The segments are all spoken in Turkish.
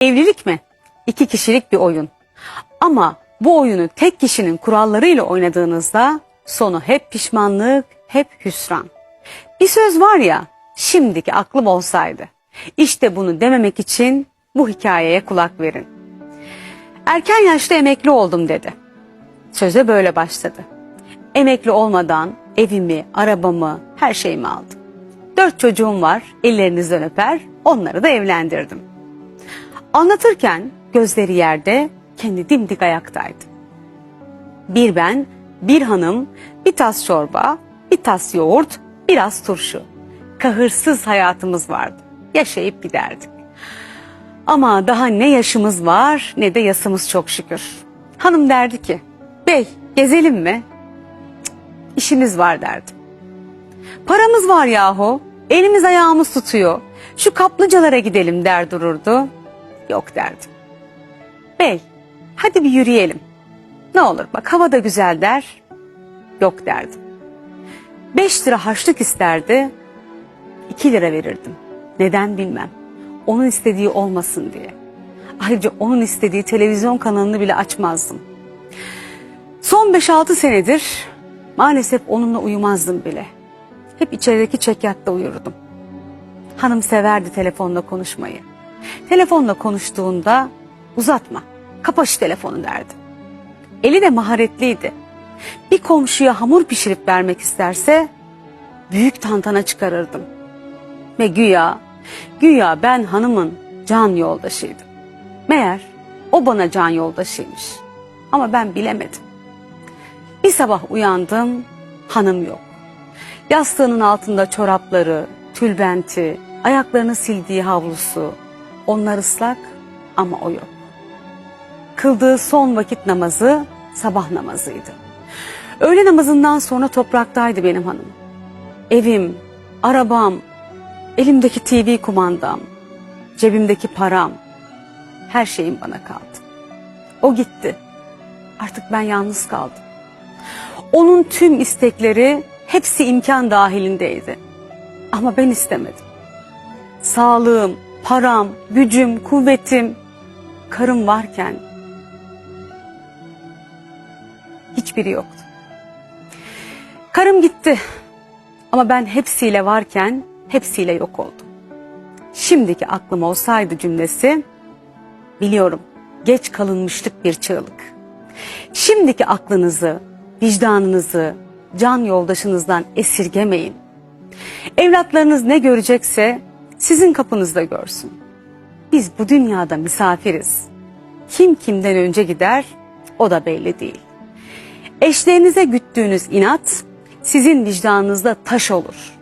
Evlilik mi? İki kişilik bir oyun. Ama bu oyunu tek kişinin kurallarıyla oynadığınızda sonu hep pişmanlık, hep hüsran. Bir söz var ya, şimdiki aklım olsaydı. İşte bunu dememek için bu hikayeye kulak verin. Erken yaşta emekli oldum dedi. Söze böyle başladı. Emekli olmadan evimi, arabamı, her şeyimi aldım. Dört çocuğum var, ellerinizden öper, onları da evlendirdim. Anlatırken gözleri yerde, kendi dimdik ayaktaydı. Bir ben, bir hanım, bir tas çorba, bir tas yoğurt, biraz turşu. Kahırsız hayatımız vardı. Yaşayıp giderdik. Ama daha ne yaşımız var ne de yasımız çok şükür. Hanım derdi ki, bey gezelim mi? Cık, işimiz var derdi. Paramız var yahu, elimiz ayağımız tutuyor. Şu kaplıcalara gidelim der dururdu. Yok derdi. Bey, hadi bir yürüyelim. Ne olur bak hava da güzel der. Yok derdim. Beş lira harçlık isterdi. iki lira verirdim. Neden bilmem. Onun istediği olmasın diye. Ayrıca onun istediği televizyon kanalını bile açmazdım. Son 5-6 senedir maalesef onunla uyumazdım bile. Hep içerideki çekyatta uyurdum. Hanım severdi telefonla konuşmayı. Telefonla konuştuğunda uzatma, kapa şu telefonu derdi. Eli de maharetliydi. Bir komşuya hamur pişirip vermek isterse büyük tantana çıkarırdım. Ve güya, güya ben hanımın can yoldaşıydım. Meğer o bana can yoldaşıymış. Ama ben bilemedim. Bir sabah uyandım, hanım yok. Yastığının altında çorapları, tülbenti, ayaklarını sildiği havlusu. Onlar ıslak ama o yok. Kıldığı son vakit namazı sabah namazıydı. Öğle namazından sonra topraktaydı benim hanım. Evim, arabam, elimdeki TV kumandam, cebimdeki param, her şeyim bana kaldı. O gitti. Artık ben yalnız kaldım. Onun tüm istekleri hepsi imkan dahilindeydi. Ama ben istemedim. Sağlığım, param, gücüm, kuvvetim, karım varken hiçbiri yoktu. Karım gitti. Ama ben hepsiyle varken hepsiyle yok oldum. Şimdiki aklım olsaydı cümlesi biliyorum geç kalınmışlık bir çığlık. Şimdiki aklınızı, vicdanınızı can yoldaşınızdan esirgemeyin. Evlatlarınız ne görecekse sizin kapınızda görsün. Biz bu dünyada misafiriz. Kim kimden önce gider o da belli değil. Eşlerinize güttüğünüz inat sizin vicdanınızda taş olur.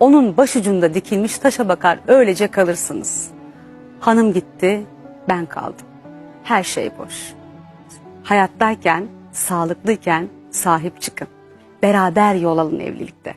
Onun başucunda dikilmiş taşa bakar öylece kalırsınız. Hanım gitti, ben kaldım. Her şey boş. Hayattayken, sağlıklıyken sahip çıkın. Beraber yol alın evlilikte.